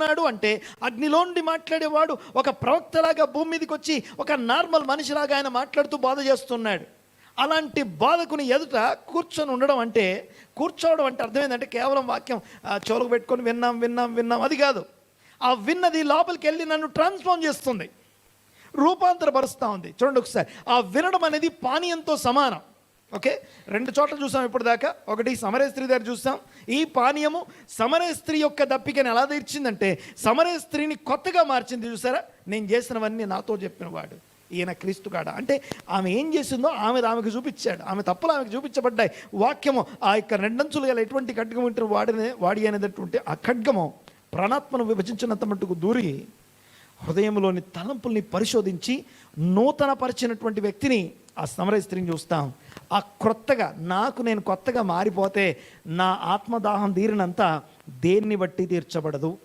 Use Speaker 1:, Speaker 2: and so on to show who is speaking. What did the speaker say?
Speaker 1: మాట్లాడుతున్నాడు అంటే అగ్నిలోండి మాట్లాడేవాడు ఒక ప్రవక్తలాగా భూమి మీదకి వచ్చి ఒక నార్మల్ మనిషిలాగా ఆయన మాట్లాడుతూ బాధ చేస్తున్నాడు. అలాంటి బాధకుని ఎదుట కూర్చొని ఉండడం అంటే కూర్చోవడం అంటే అర్థమైందంటే కేవలం వాక్యం ఆ, చెవులకు పెట్టుకొని విన్నాం విన్నాం విన్నాం. అది కాదు. ఆ విన్నది లోపలికి వెళ్ళి నన్ను ట్రాన్స్ఫార్మ్ చేస్తుంది. రూపాంతరపరుస్తూ ఉంది. చూడండి ఒకసారి. ఆ వినడం అనేది పానీయంతో సమానం. ఓకే? రెండు చోట్ల చూసాం ఇప్పటిదాకా. ఒకటి సమరే స్త్రీ దగ్గర చూసాం. ఈ పానీయము సమరే స్త్రీ యొక్క దప్పికని ఎలా తీర్చిందంటే సమరే స్త్రీని కొత్తగా మార్చింది చూసారా? నేను చేసినవన్నీ నాతో చెప్పిన వాడు. ఈయన క్రీస్తు కాడ? అంటే ఆమె ఏం చేసిందో ఆమె ఆమెకు చూపించాడు. ఆమె తప్పులు ఆమెకు చూపించబడ్డాయి. వాక్యము ఆ యొక్క రెండంచులు గల ఎటువంటి ఖడ్గం ఉంటారు వాడినే వాడి అనేటటువంటి ఆ ఖడ్గము ప్రాణాత్మను విభజించినంత మట్టుకు దూరి హృదయంలోని తలంపుల్ని పరిశోధించి నూతనపరిచినటువంటి వ్యక్తిని ఆ సమరయ స్త్రీని చూస్తాం. ఆ క్రొత్తగా నాకు నేను కొత్తగా మారిపోతే నా ఆత్మదాహం తీరినంత దేన్ని బట్టి తీర్చబడదు?